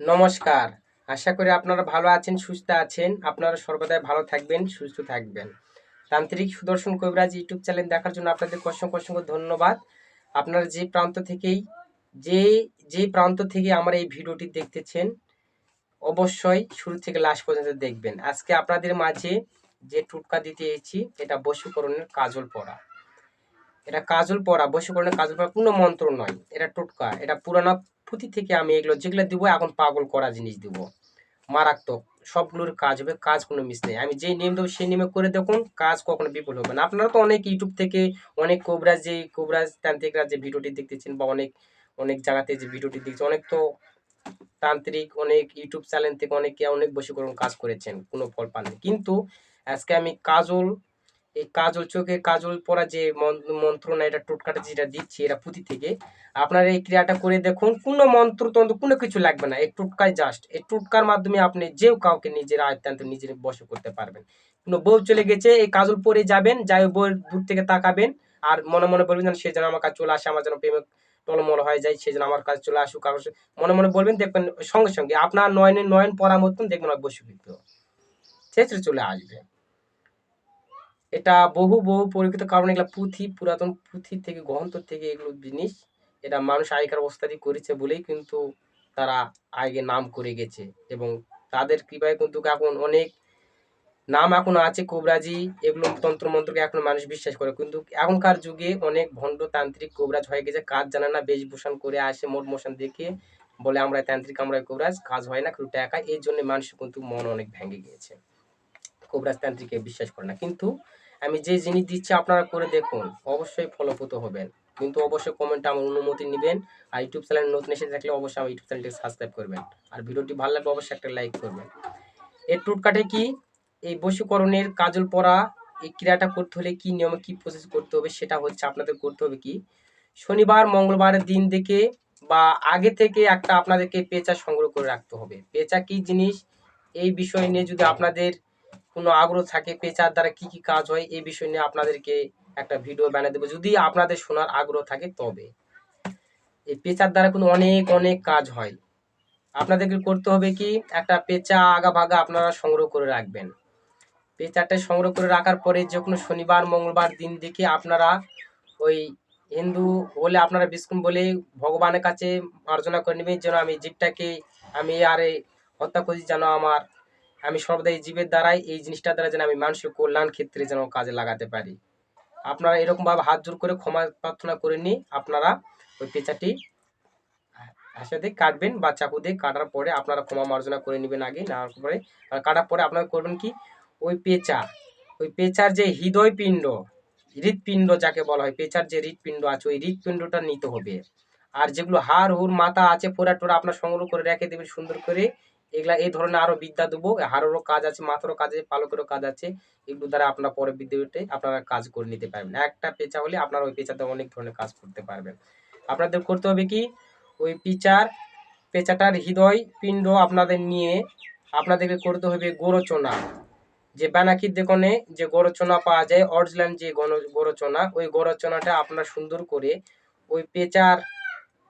নমস্কার। আশা করি আপনারা ভালো আছেন, সুস্থ আছেন। আপনারা সর্বদাই ভালো থাকবেন, সুস্থ থাকবেন। তান্ত্রিক সুদর্শন কবিরাজ ইউটিউব চ্যানেল দেখার জন্য আপনাদের অসংখ্য অসংখ্য ধন্যবাদ। আপনারা যে প্রান্ত থেকেই, যে যে প্রান্ত থেকে আমার এই ভিডিওটি দেখতেছেন, অবশ্যই শুরু থেকে লাস্ট পর্যন্ত দেখবেন। আজকে আপনাদের মাঝে যে টুটকা দিতে এসেছি, এটা বশীকরণের কাজল পড়া। এটা কাজল পড়া, বশীকরণের কাজল পড়া কোনো মন্ত্র নয়। এটা টোটকা, এটা পুরানো পুঁথি থেকে আমি এগুলো যেগুলো দিব, এখন পাগল করা জিনিস দিব। মারাত্মক। সবগুলোর কাজ হবে, কাজ কোনো মিস নেই। আমি যেই নিয়ম দেবো, সেই নিয়মে করে দেখুন, কাজ কখনো বিফল হবে না। আপনারা তো অনেক ইউটিউব থেকে, অনেক কোবরাজ যে, কোবরাজ তান্ত্রিকরা যে ভিডিওটি দেখতেছেন বা অনেক অনেক জায়গাতে যে ভিডিওটি দেখছেন অনেক তো তান্ত্রিক, অনেক ইউটিউব চ্যানেল থেকে অনেকে অনেক বশীকরণ কাজ করেছেন, কোনো ফল পাননি। কিন্তু আজকে আমি কাজল এই কাজল চোখে কাজল পরা যে মন- মন্ত্র না এটা টোটকাটা যেটা দিচ্ছি, এটা পুঁথি থেকে, আপনারা এই ক্রিয়াটা করে দেখুন, কোনো মন্ত্র তন্ত্র, কোনো কিছু লাগবে না। এই টোটকায় জাস্ট এই টোটকার মাধ্যমে আপনি যেও কাউকে নিজের আয়ত্তান্ত নিজের বশ করতে পারবেন। কোনো বউ চলে গেছে, এই কাজল পরে যাবেন, যাই বউ দূর থেকে তাকাবেন, আর মনে মনে বলবেন যেন সে যেন আমার কাছে চলে আসে, আমার যেন প্রেমে টলমল হয়ে যায়, সে যেন আমার কাছে চলে আসুক, কারণ মনে মনে বলবেন, দেখবেন সঙ্গে সঙ্গে আপনার নয়নে নয়ন পরা মতন দেখবেন বসীভূত ছেঁচড়ে চলে আসবে। এটা বহু বহু পরীক্ষিত কারণ, এগুলো পুঁথি, পুরাতন পুঁথি থেকে, গ্রন্থ থেকে এগুলো জিনিস, এটা মানুষ আগেকার অবস্থাতে করেছে বলেই কিন্তু তারা আগে নাম করে গেছে এবং তাদের কৃপায় কিন্তু এখন অনেক নাম এখন আছে, কোবরাজি, এগুলো তন্ত্র মন্ত্রকে এখন মানুষ বিশ্বাস করে। কিন্তু এখনকার যুগে অনেক ভণ্ড তান্ত্রিক কোবরাজ হয়ে গেছে, কাজ জানে না, বেশভূষণ করে আসে মোট মোশন দেখে বলে আমরা তান্ত্রিক আমরা কোবরাজ, কাজ হয় না কিন্তু টাকা। এই জন্য মানুষ কিন্তু মন অনেক ভেঙে গিয়েছে। কোবরাজ তান্ত্রিকে বিশ্বাস করে না। কিন্তু আমি যে জিনিস দিচ্ছি আপনারা করে দেখুন। অবশ্যই ফলপ্রদ হবেন। কিন্তু অবশ্যই কমেন্টে আমার অনুমতি নেবেন। আর ইউটিউব চ্যানেল নতুন এসে থাকলে অবশ্যই আমার ইউটিউব চ্যানেলটি সাবস্ক্রাইব করবেন। আর ভিডিওটি ভালো লাগলে অবশ্যই একটা লাইক করবেন। এর টুটকাটে কি? এই বশীকরণের কাজল পরা এই ক্রিয়াটা করতে হলে কি নিয়মে কি প্রসেস করতে হবে সেটা হচ্ছে আপনাদের করতে হবে কি? শনিবার মঙ্গলবারের দিন দেখে বা আগে থেকে একটা আপনাদেরকে পেঁচা সংগ্রহ করে রাখতে হবে। পেঁচা কি জিনিস? এই বিষয় নিয়ে যদি আপনাদের কোনো আগ্রহ থাকে পেঁচার দ্বারা কি কি কাজ হয়, এই বিষয় নিয়ে আপনাদেরকে একটা ভিডিও বানিয়ে দেবো। যদি আপনাদের শোনার আগ্রহ থাকে, তবে। এই পেঁচার দ্বারা কিন্তু অনেক অনেক কাজ হয়। আপনাদেরকে করতে হবে কি, একটা পেঁচা আগা ভাগা আপনারা সংগ্রহ করে রাখবেন। পেঁচাটা সংগ্রহ করে রাখার পরে যে কোনো শনিবার, মঙ্গলবার দিন দেখে আপনারা ওই হিন্দু বলে আপনারা বিষ্ণু বলে ভগবানের কাছে মার্জনা করে নেবেন, যেন আমি জীবটাকে, আমি আরে হত্যা করি, যেন আমার আমি সর্বদা এই জীবের দ্বারাই এই জিনিসটার দ্বারা যেন আমি মানুষের কল্যাণ ক্ষেত্রে যেন কাজে লাগাতে পারি। আপনারা এরকমভাবে হাত জোর করে ক্ষমা প্রার্থনা করে নিয়ে আপনারা ওই পেঁচাটি হাসা কাটবেন বা চাকু দিয়ে কাটার পরে আপনারা ক্ষমা মার্জনা করে নেবেন আগে নেওয়ার পরে কাটার পরে আপনারা করবেন কি? ওই পেঁচা, ওই পেঁচার যে হৃদয় পিণ্ড হৃৎপিণ্ড যাকে বলা হয়, পেঁচার যে হৃৎপিণ্ড আছে, ওই হৃৎপিণ্ডটা নিতে হবে। আর যেগুলো হাড়, হুর, মাথা আছে ফোরা টোরা আপনার সংগ্রহ করে রেখে দেবেন সুন্দর করে এগুলা এই ধরনের আরও বিদ্যা দেবো। হাড়েরও কাজ আছে, মাথারও কাজ আছে, পালকেরও কাজ আছে। এগুলো দ্বারা আপনার পরে বিদ্যুতে আপনারা কাজ করে নিতে পারবেন। একটা পেঁচা হলে আপনারা ওই পেঁচাতে অনেক ধরনের কাজ করতে পারবেন। আপনাদের করতে হবে কি? ওই পিচার, পেঁচাটার হৃদয় পিণ্ড আপনাদের নিয়ে আপনাদেরকে করতে হবে গোরচনা। যে বানাকির দেখনে যে গোরচনা পাওয়া যায়, অরিজিনাল যে গণ- গোরচনা, ওই গোরচনাটা আপনারা সুন্দর করে ওই পেঁচার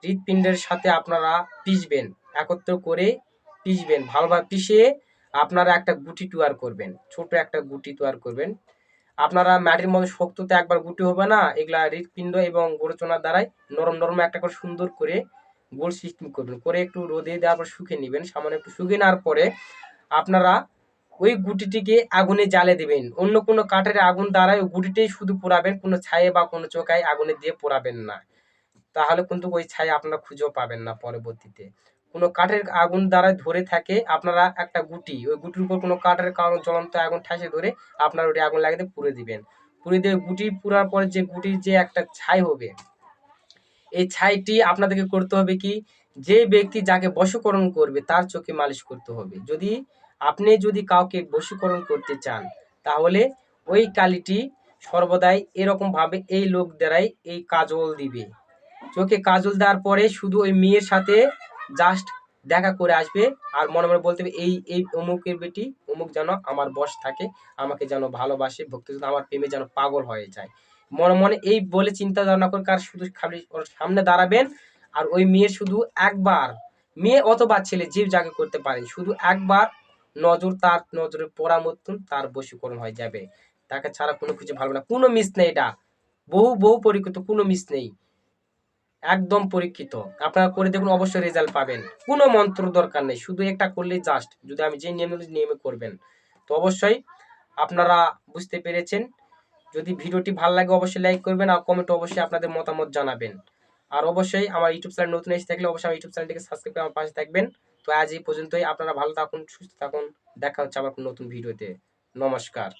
হৃৎপিণ্ডের সাথে আপনারা পিষবেন একত্র করে পিষবেন, ভালোভাবে পিষিয়ে আপনারা একটা গুটি তৈয়ার করবেন, ছোট একটা গুটি তৈয়ার করবেন। আপনারা মাটির মধ্যে শক্ত তো একবার গুটি হবে না, এগুলা হৃৎপিণ্ড এবং গোরচনার দ্বারাই নরম নরম একটা করে সুন্দর করে গোল সিস্টেম করবেন। করে একটু রোদে দেওয়ার পর শুকিয়ে নেবেন, সামান্য একটু শুকিয়ে নেওয়ার পরে আপনারা ওই গুটিটিকে আগুনে জ্বালে দেবেন। অন্য কোনো কাঠের আগুন দ্বারাই ওই গুটিটাই শুধু পোড়াবেন, কোনো ছায়ে বা কোনো চোখায় আগুনে দিয়ে পোড়াবেন না। তাহলে কিন্তু ওই ছাই আপনারা খুঁজেও পাবেন না পরবর্তীতে। কোনো কাঠের আগুন দ্বারা ধরে থাকে, আপনারা একটা গুটি, ওই গুটির উপর কোনো কাঠের কারণ জ্বলন্ত আগুন ঠাসে ধরে আপনারা ওটি আগুন লাগিয়ে পুড়ে দিবেন। পুড়ে দিয়ে গুটি পুরার পরে যে গুটির যে একটা ছাই হবে, এই ছাইটি আপনাদেরকে করতে হবে কি, যে ব্যক্তি যাকে বশীকরণ করবে তার চোখে মালিশ করতে হবে। যদি আপনি যদি কাউকে বশীকরণ করতে চান, তাহলে ওই কালিটি সর্বদাই এরকম ভাবে এই লোক দ্বারাই এই কাজল দিবে। চোখে কাজল দেওয়ার পরে শুধু ওই মেয়ের সাথে জাস্ট দেখা করে আসবে আর মনে মনে বলতে হবে, এই এই অমুকের বেটি, অমুক যেন আমার বস থাকে, আমাকে যেন ভালোবাসে, ভক্তি আমার প্রেমে যেন পাগল হয়ে যায়। মনে মনে এই বলে চিন্তা ধারণা করে কার শুধু ওর সামনে দাঁড়াবেন আর ওই মেয়ে শুধু একবার, মেয়ে অথবা ছেলে জীব যাকে করতে পারেন শুধু একবার নজর তার নজরে পড়া মতন তার বশীকরণ হয়ে যাবে। তাকে ছাড়া কোনো কিছু ভালো না, কোনো মিস নেই এটা। বহু বহু পরিকৃত কোনো মিস নেই। একদম পরীক্ষিত। আপনারা করে দেখুন, অবশ্যই রেজাল্ট পাবেন। কোনো মন্ত্র দরকার নেই, শুধু একটা করলেই জাস্ট যদি আমি যে নিয়ম নিয়মে করবেন। তো অবশ্যই আপনারা বুঝতে পেরেছেন। যদি ভিডিওটি ভালো লাগে, অবশ্যই লাইক করবেন আর কমেন্টে অবশ্যই আপনাদের মতামত জানাবেন। আর অবশ্যই আমার ইউটিউব চ্যানেল নতুন এসে থাকলে অবশ্যই ইউটিউব চ্যানেলটিকে সাবস্ক্রাইব করে আমার পাশে থাকবেন। তো আজ এই পর্যন্তই, আপনারা ভালো থাকুন, সুস্থ থাকুন। দেখা হচ্ছে আবার নতুন ভিডিওতে। নমস্কার।